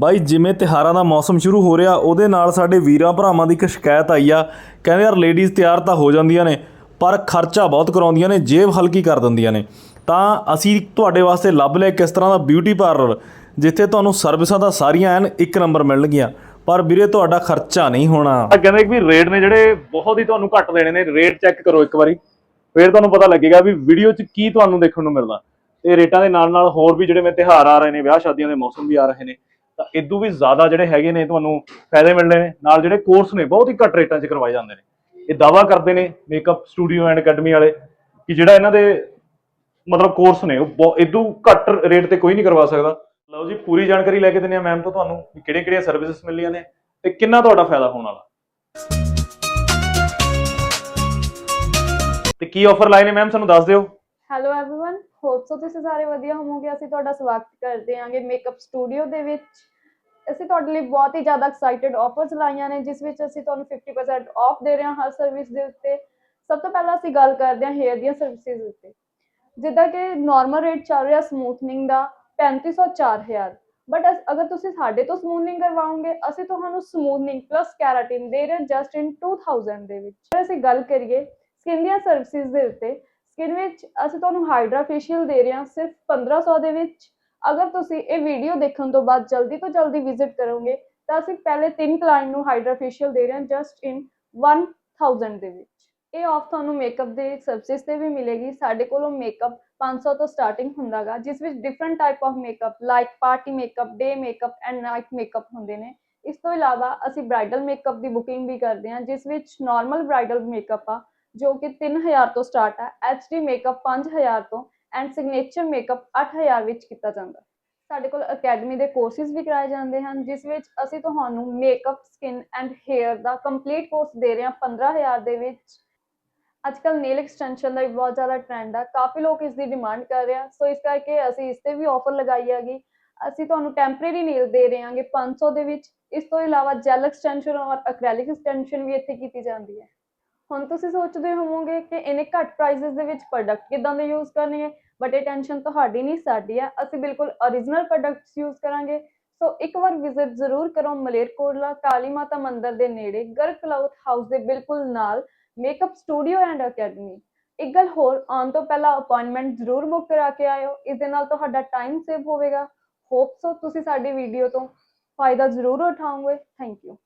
ਬਾਈ, ਜਿਵੇਂ ਤਿਹਾਰਾਂ ਦਾ ਮੌਸਮ ਸ਼ੁਰੂ ਹੋ ਰਿਹਾ, ਉਹਦੇ ਨਾਲ ਸਾਡੇ ਵੀਰਾਂ ਭਰਾਵਾਂ ਦੀ ਇੱਕ ਸ਼ਿਕਾਇਤ ਆਈ ਆ। ਕਹਿੰਦੇ ਯਾਰ ਲੇਡੀਜ਼ ਤਿਆਰ ਤਾਂ ਹੋ ਜਾਂਦੀਆਂ ਨੇ, ਪਰ ਖਰਚਾ ਬਹੁਤ ਕਰਾਉਂਦੀਆਂ ਨੇ, ਜੇਬ ਹਲਕੀ ਕਰ ਦਿੰਦੀਆਂ ਨੇ। ਤਾਂ ਅਸੀਂ ਤੁਹਾਡੇ ਵਾਸਤੇ ਲੱਭ ਲਿਆ ਕਿਸ ਤਰ੍ਹਾਂ ਦਾ ਬਿਊਟੀ ਪਾਰਲਰ ਜਿੱਥੇ ਤੁਹਾਨੂੰ ਸਰਵਿਸਾਂ ਤਾਂ ਸਾਰੀਆਂ ਐਨ ਇੱਕ ਨੰਬਰ ਮਿਲਣਗੀਆਂ। ਪਰ ਵੀਰੇ, ਤੁਹਾਡਾ ਖਰਚਾ ਨਹੀਂ ਹੋਣਾ। ਕਹਿੰਦੇ ਵੀ ਰੇਟ ਨੇ ਜਿਹੜੇ ਬਹੁਤ ਹੀ ਤੁਹਾਨੂੰ ਘੱਟ ਦੇਣੇ ਨੇ ਰੇਟ ਚੈੱਕ ਕਰੋ ਇੱਕ ਵਾਰੀ। ਫਿਰ ਤੁਹਾਨੂੰ ਪਤਾ ਲੱਗੇਗਾ ਵੀ ਵੀਡੀਓ 'ਚ ਕੀ ਤੁਹਾਨੂੰ ਦੇਖਣ ਨੂੰ ਮਿਲਦਾ। ਤੇ ਰੇਟਾਂ ਦੇ ਨਾਲ ਨਾਲ ਹੋਰ ਵੀ ਜਿਹੜੇ ਮੈਂ ਤਿਉਹਾਰ ਆ ਰਹੇ ਨੇ ਵਿਆਹ ਸ਼ਾਦੀਆਂ ਦੇ ਮੌਸਮ ਵੀ ਆ ਰਹੇ ਨੇ ਤਾਂ ਇਦੋਂ ਵੀ ਜ਼ਿਆਦਾ ਜਿਹੜੇ ਹੈਗੇ ਨੇ ਤੁਹਾਨੂੰ ਫਾਇਦੇ ਮਿਲਣੇ ਨੇ। ਨਾਲ ਜਿਹੜੇ ਕੋਰਸ ਨੇ, ਬਹੁਤ ਹੀ ਘੱਟ ਰੇਟਾਂ 'ਚ ਕਰਵਾਏ ਜਾਂਦੇ ਨੇ। ਇਹ ਦਾਵਾ ਕਰਦੇ ਨੇ ਮੇਕਅਪ ਸਟੂਡੀਓ ਐਂਡ ਅਕੈਡਮੀ ਵਾਲੇ ਕਿ ਜਿਹੜਾ ਇਹਨਾਂ ਦੇ ਮਤਲਬ ਕੋਰਸ ਨੇ, ਉਹ ਇਦੋਂ ਘੱਟ ਰੇਟ ਤੇ ਕੋਈ ਨਹੀਂ ਕਰਵਾ ਸਕਦਾ। ਲਓ ਜੀ, ਪੂਰੀ ਜਾਣਕਾਰੀ ਲੈ ਕੇ ਦਿੰਦੇ ਆ ਮੈਮ ਤੋਂ ਤੁਹਾਨੂੰ ਕਿ ਕਿਹੜੇ ਕਿਹੜੀਆਂ ਸਰਵਿਸਿਜ਼ ਮਿਲਣੀਆਂ ਨੇ ਤੇ ਕਿੰਨਾ ਤੁਹਾਡਾ ਫਾਇਦਾ ਹੋਣ ਵਾਲਾ। ਤੇ ਕੀ ਆਫਰ ਲਾਏ ਨੇ ਮੈਮ ਸਾਨੂੰ ਦੱਸ ਦਿਓ। ਹੈਲੋ एवरीवन ਹੋਪ ਸੋ ਤੁਸੀਂ ਸਾਰੇ ਵਧੀਆ ਹੋਵੋਗੇ ਅਸੀਂ ਤੁਹਾਡਾ ਸਵਾਗਤ ਕਰਦੇ ਹਾਂਗੇ ਮੇਕਅਪ ਸਟੂਡੀਓ ਦੇ ਵਿੱਚ ਅਸੀਂ ਤੁਹਾਡੇ ਲਈ ਬਹੁਤ ਹੀ ਜ਼ਿਆਦਾ ਐਕਸਾਈਟਿਡ ਆਫਰਸ ਲਾਈਆਂ ਨੇ ਜਿਸ ਵਿੱਚ ਅਸੀਂ ਤੁਹਾਨੂੰ 50% ਆਫ ਦੇ ਰਹੇ ਹਾਂ ਹਰ ਸਰਵਿਸ ਦੇ ਉੱਤੇ ਸਭ ਤੋਂ ਪਹਿਲਾਂ ਅਸੀਂ ਗੱਲ ਕਰਦੇ ਹਾਂ ਹੇਅਰ ਦੀਆਂ ਸਰਵਿਸਿਜ਼ ਉੱਤੇ ਜਿੱਦਾਂ ਕਿ ਨਾਰਮਲ ਰੇਟ ਚੱਲ ਰਿਹਾ ਸਮੂਥਨਿੰਗ ਦਾ 3500 4000 ਬਟ ਅਗਰ ਤੁਸੀਂ ਸਾਡੇ ਤੋਂ ਸਮੂਥਨਿੰਗ ਕਰਵਾਓਗੇ ਅਸੀਂ ਤੁਹਾਨੂੰ ਸਮੂਥਨਿੰਗ ਪਲੱਸ ਕੈਰਾਟਿਨ ਦੇ ਰਹੇ ਹਾਂ ਜਸਟ ਇਨ 2000 ਦੇ ਵਿੱਚ ਜੇ ਅਸੀਂ ਗੱਲ ਕਰੀਏ ਸਕਿਨ ਦੀਆਂ ਸਰਵਿਸਿਜ਼ ਦੇ ਉੱਤੇ ਸਕਿਨ ਵਿੱਚ? ਅਸੀਂ ਤੁਹਾਨੂੰ ਹਾਈਡਰਾ ਫੇਸ਼ੀਅਲ ਦੇ ਰਹੇ ਹਾਂ ਸਿਰਫ 1500 ਦੇ ਵਿੱਚ। ਅਗਰ ਤੁਸੀਂ ਇਹ ਵੀਡੀਓ ਦੇਖਣ ਤੋਂ ਬਾਅਦ ਜਲਦੀ ਤੋਂ ਜਲਦੀ ਵਿਜ਼ਿਟ ਕਰੋਗੇ, ਤਾਂ ਅਸੀਂ ਪਹਿਲੇ ਤਿੰਨ ਕਲਾਇੰਟ ਨੂੰ ਹਾਈਡਰਾ ਫੇਸ਼ੀਅਲ ਦੇ ਰਹੇ ਹਾਂ ਜਸਟ ਇਨ 1000 ਦੇ ਵਿੱਚ। ਇਹ ਆਫ ਤੁਹਾਨੂੰ ਮੇਕਅਪ ਦੇ ਸਰਵਿਸਿਜ਼ ਤੇ ਵੀ ਮਿਲੇਗੀ। ਸਾਡੇ ਕੋਲੋਂ ਮੇਕਅਪ 500 ਤੋਂ ਸਟਾਰਟਿੰਗ ਹੁੰਦਾਗਾ, ਜਿਸ ਵਿੱਚ different type of makeup like party makeup day makeup and night makeup ਹੁੰਦੇ ਨੇ। ਇਸ ਤੋਂ ਇਲਾਵਾ ਅਸੀਂ ਬ੍ਰਾਈਡਲ ਮੇਕਅਪ ਦੀ ਬੁਕਿੰਗ ਵੀ ਕਰਦੇ ਹਾਂ, ਜਿਸ ਵਿੱਚ ਨਾਰਮਲ ਬ੍ਰਾਈਡਲ ਮੇਕਅਪ ਆ। ਜੋ ਕਿ 3000 ਤੋਂ ਸਟਾਰਟ ਹੈ ਐਚਡੀ ਮੇਕਅਪ 5000 ਤੋਂ ਐਂਡ ਸਿਗਨੇਚਰ ਮੇਕਅਪ 8000 ਵਿੱਚ ਕੀਤਾ ਜਾਂਦਾ। ਸਾਡੇ ਕੋਲ ਅਕੈਡਮੀ ਦੇ ਕੋਰਸਿਸ ਵੀ ਕਰਾਏ ਜਾਂਦੇ ਹਨ, ਜਿਸ ਵਿੱਚ ਅਸੀਂ ਤੁਹਾਨੂੰ ਮੇਕਅਪ ਸਕਿਨ ਐਂਡ ਹੇਅਰ ਦਾ ਕੰਪਲੀਟ ਕੋਰਸ ਦੇ ਰਹੇ ਹਾਂ 15000 ਦੇ ਵਿੱਚ। ਅੱਜਕੱਲ ਨੇਲ ਐਕਸਟੈਂਸ਼ਨ ਦਾ ਵੀ ਬਹੁਤ ਜ਼ਿਆਦਾ ਟ੍ਰੈਂਡ ਆ, ਕਾਫੀ ਲੋਕ ਇਸ ਦੀ ਡਿਮਾਂਡ ਕਰ ਰਹੇ ਆ ਸੋ ਇਸ ਕਰਕੇ ਅਸੀਂ ਇਸ ਤੇ ਵੀ ਆਫਰ ਲਗਾਈ ਹੈਗੀ। ਅਸੀਂ ਤੁਹਾਨੂੰ ਟੈਂਪਰੇਰੀ ਨੇਲ ਦੇ ਰਹੇ ਹਾਂਗੇ 500 ਦੇ ਵਿੱਚ, ਇਸ ਤੋਂ ਇਲਾਵਾ ਜੈਲ ਐਕਸਟੈਂਸ਼ਨ ਔਰ ਐਕ੍ਰੈਲਿਕ ਐਕਸਟੈਂਸ਼ਨ ਵੀ ਇੱਥੇ ਕੀਤੀ ਜਾਂਦੀ ਹੈ। ਹੁਣ ਤੁਸੀਂ ਸੋਚਦੇ ਹੋਵੋਗੇ ਕਿ ਇਹਨੇ ਘੱਟ ਪ੍ਰਾਈਸਸ ਦੇ ਵਿੱਚ ਪ੍ਰੋਡਕਟ ਕਿਦਾਂ ਦੇ ਯੂਜ਼ ਕਰਨੇ ਹੈ ਬਟ ਇਹ ਟੈਨਸ਼ਨ ਤੁਹਾਡੀ ਨਹੀਂ, ਸਾਡੀ ਹੈ ਅਸੀਂ ਬਿਲਕੁਲ origignal ਪ੍ਰੋਡਕਟਸ ਯੂਜ਼ ਕਰਾਂਗੇ। ਸੋ ਇੱਕ ਵਾਰ ਵਿਜ਼ਿਟ ਜ਼ਰੂਰ ਕਰੋ ਮਲੇਰਕੋਟਲਾ ਕਾਲੀ ਮਾਤਾ ਮੰਦਿਰ ਦੇ ਨੇੜੇ ਗਰ ਕਲਾਊਥ ਹਾਊਸ ਦੇ ਬਿਲਕੁਲ ਨਾਲ ਮੇਕਅਪ ਸਟੂਡੀਓ ਐਂਡ ਅਕੈਡਮੀ ਇੱਕ ਗੱਲ ਹੋਰ, ਆਉਣ ਤੋਂ ਪਹਿਲਾਂ ਅਪਾਇੰਟਮੈਂਟ ਜ਼ਰੂਰ ਬੁੱਕ ਕਰਾ ਕੇ ਆਇਓ। ਇਸ ਦੇ ਨਾਲ ਤੁਹਾਡਾ ਟਾਈਮ ਸੇਵ ਹੋਵੇਗਾ। ਹੋਪ ਸੋ ਤੁਸੀਂ ਸਾਡੀ ਵੀਡੀਓ ਤੋਂ ਫਾਇਦਾ ਜ਼ਰੂਰ ਉਠਾਓਗੇ। Thank you